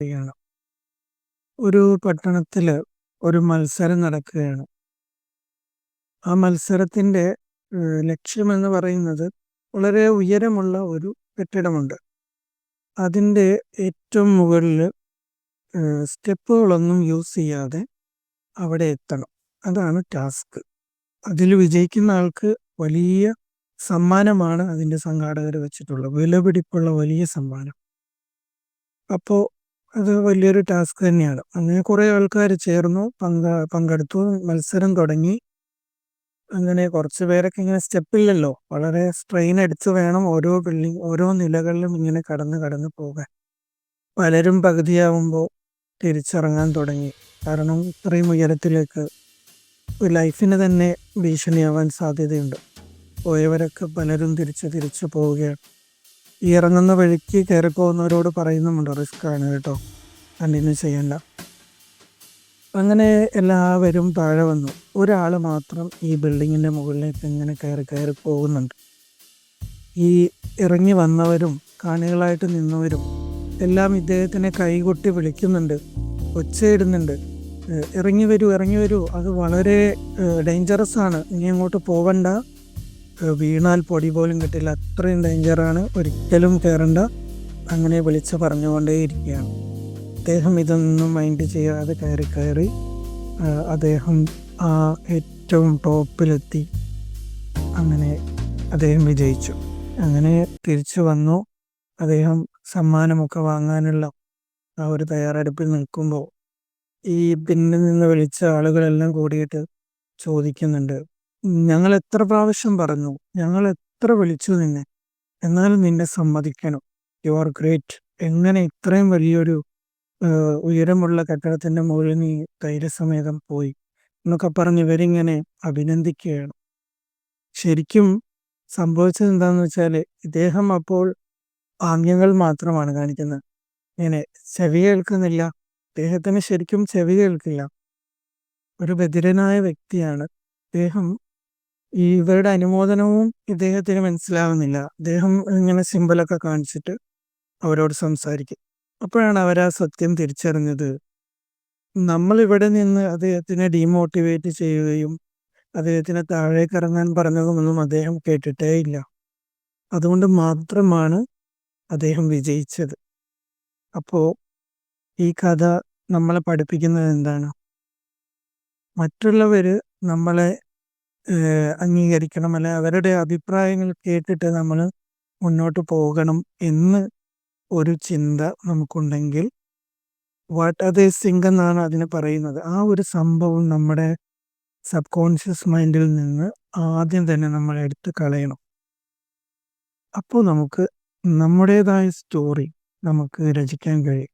യാണ് ഒരു പട്ടണത്തിൽ ഒരു മത്സരം നടക്കുകയാണ്. ആ മത്സരത്തിന്റെ ലക്ഷ്യമെന്ന് പറയുന്നത് വളരെ ഉയരമുള്ള ഒരു കെട്ടിടമുണ്ട്. അതിന്റെ ഏറ്റവും മുകളിൽ സ്റ്റെപ്പുകളൊന്നും യൂസ് ചെയ്യാതെ അവിടെ എത്തണം. അതാണ് ടാസ്ക്. അതിൽ വിജയിക്കുന്ന ആൾക്ക് വലിയ സമ്മാനമാണ് അതിന്റെ സംഘാടകർ വെച്ചിട്ടുള്ളത്. വിലപിടിപ്പുള്ള വലിയ സമ്മാനം. അപ്പോൾ അത് വലിയൊരു ടാസ്ക് തന്നെയാണ്. അങ്ങനെ കുറേ ആൾക്കാർ ചേർന്നു പങ്ക പങ്കെടുത്തു മത്സരം തുടങ്ങി. അങ്ങനെ കുറച്ച് പേരൊക്കെ ഇങ്ങനെ സ്റ്റെപ്പില്ലല്ലോ. വളരെ സ്ട്രെയിൻ അടിച്ച് വേണം ഓരോ ബിൽഡിംഗ് ഓരോ നിലകളിലും ഇങ്ങനെ കടന്ന് കടന്ന് പോകാൻ. പലരും പകുതിയാവുമ്പോൾ തിരിച്ചിറങ്ങാൻ തുടങ്ങി. കാരണം ഇത്രയും ഉയരത്തിലേക്ക് ലൈഫിന് തന്നെ ഭീഷണിയാവാൻ സാധ്യതയുണ്ട്. പോയവരൊക്കെ പലരും തിരിച്ച് തിരിച്ചു പോവുകയാണ്. ഈ ഇറങ്ങുന്ന വഴിക്ക് കയറി പോകുന്നവരോട് പറയുന്നുമുണ്ട് റിസ്ക് ആണ് കേട്ടോ കണ്ടിന്യൂ ചെയ്യണ്ട. അങ്ങനെ എല്ലാവരും താഴെ വന്നു. ഒരാൾ മാത്രം ഈ ബിൽഡിങ്ങിന്റെ മുകളിലേക്ക് ഇങ്ങനെ കയറി കയറി പോകുന്നുണ്ട്. ഈ ഇറങ്ങി വന്നവരും കാണികളായിട്ട് നിന്നവരും എല്ലാം ഇദ്ദേഹത്തിനെ കൈകൊട്ടി വിളിക്കുന്നുണ്ട് ഒച്ചയിടുന്നുണ്ട്. ഇറങ്ങി വരൂ ഇറങ്ങി വരൂ അത് വളരെ ഡേഞ്ചറസ് ആണ് ഇനി അങ്ങോട്ട് പോകണ്ട വീണാൽ പൊടി പോലും കിട്ടില്ല. അത്രയും ഡേഞ്ചറാണ് ഒരിക്കലും കയറണ്ട അങ്ങനെ വിളിച്ച് പറഞ്ഞുകൊണ്ടേയിരിക്കുകയാണ് അദ്ദേഹം ഇതൊന്നും മൈൻഡ് ചെയ്യാതെ കയറി കയറി അദ്ദേഹം ആ ഏറ്റവും ടോപ്പിലെത്തി അങ്ങനെ അദ്ദേഹം വിജയിച്ചു. അങ്ങനെ തിരിച്ചു വന്നു. അദ്ദേഹം സമ്മാനമൊക്കെ വാങ്ങാനുള്ള ആ ഒരു തയ്യാറെടുപ്പിൽ നിൽക്കുമ്പോൾ ഈ പിന്നിൽ നിന്ന് വിളിച്ച ആളുകളെല്ലാം കൂടിയിട്ട് ചോദിക്കുന്നുണ്ട്. ഞങ്ങൾ എത്ര പ്രാവശ്യം പറഞ്ഞു ഞങ്ങൾ എത്ര വിളിച്ചു നിന്നെ എന്നാലും നിന്നെ സമ്മതിക്കണം. യു ആർ ഗ്രേറ്റ് എങ്ങനെ ഇത്രയും വലിയൊരു ഉയരമുള്ള കെട്ടിടത്തിന്റെ മുകളിൽ നീ ധൈര്യസമേതം പോയി. എന്നൊക്കെ പറഞ്ഞ് ഇവരിങ്ങനെ അഭിനന്ദിക്കുകയാണ്. ശരിക്കും സംഭവിച്ചത് എന്താണെന്ന് വെച്ചാൽ ഇദ്ദേഹം അപ്പോൾ ആംഗ്യങ്ങൾ മാത്രമാണ് കാണിക്കുന്നത്. ഇങ്ങനെ ചെവി കേൾക്കുന്നില്ല. അദ്ദേഹത്തിന് ശരിക്കും ചെവി കേൾക്കില്ല. ഒരു ബദിരനായ വ്യക്തിയാണ്. അദ്ദേഹം ഈ ഇവരുടെ അനുമോദനവും ഇദ്ദേഹത്തിന് മനസ്സിലാവുന്നില്ല. അദ്ദേഹം ഇങ്ങനെ സിമ്പിളൊക്കെ കാണിച്ചിട്ട് അവരോട് സംസാരിക്കും. അപ്പോഴാണ് അവർ ആ സത്യം തിരിച്ചറിഞ്ഞത്. നമ്മൾ ഇവിടെ നിന്ന് അദ്ദേഹത്തിനെ ഡീമോട്ടിവേറ്റ് ചെയ്യുകയും അദ്ദേഹത്തിനെ താഴേക്ക് ഇറങ്ങാൻ പറഞ്ഞതുമൊന്നും അദ്ദേഹം കേട്ടിട്ടേ ഇല്ല അതുകൊണ്ട് മാത്രമാണ് അദ്ദേഹം വിജയിച്ചത്. അപ്പോൾ ഈ കഥ നമ്മളെ പഠിപ്പിക്കുന്നത് എന്താണ്? മറ്റുള്ളവർ നമ്മളെ അംഗീകരിക്കണം അല്ലെ? അവരുടെ അഭിപ്രായങ്ങൾ കേട്ടിട്ട് നമ്മൾ മുന്നോട്ട് പോകണം എന്ന് ഒരു ചിന്ത നമുക്കുണ്ടെങ്കിൽ വാട്ട് അതേ സിംഗ് എന്നാണ് അതിന് പറയുന്നത്. ആ ഒരു സംഭവം നമ്മുടെ സബ് കോൺഷ്യസ് മൈൻഡിൽ നിന്ന് ആദ്യം തന്നെ നമ്മൾ എടുത്ത് കളയണം. അപ്പോൾ നമുക്ക് നമ്മുടേതായ സ്റ്റോറി നമുക്ക് രചിക്കാൻ കഴിയും.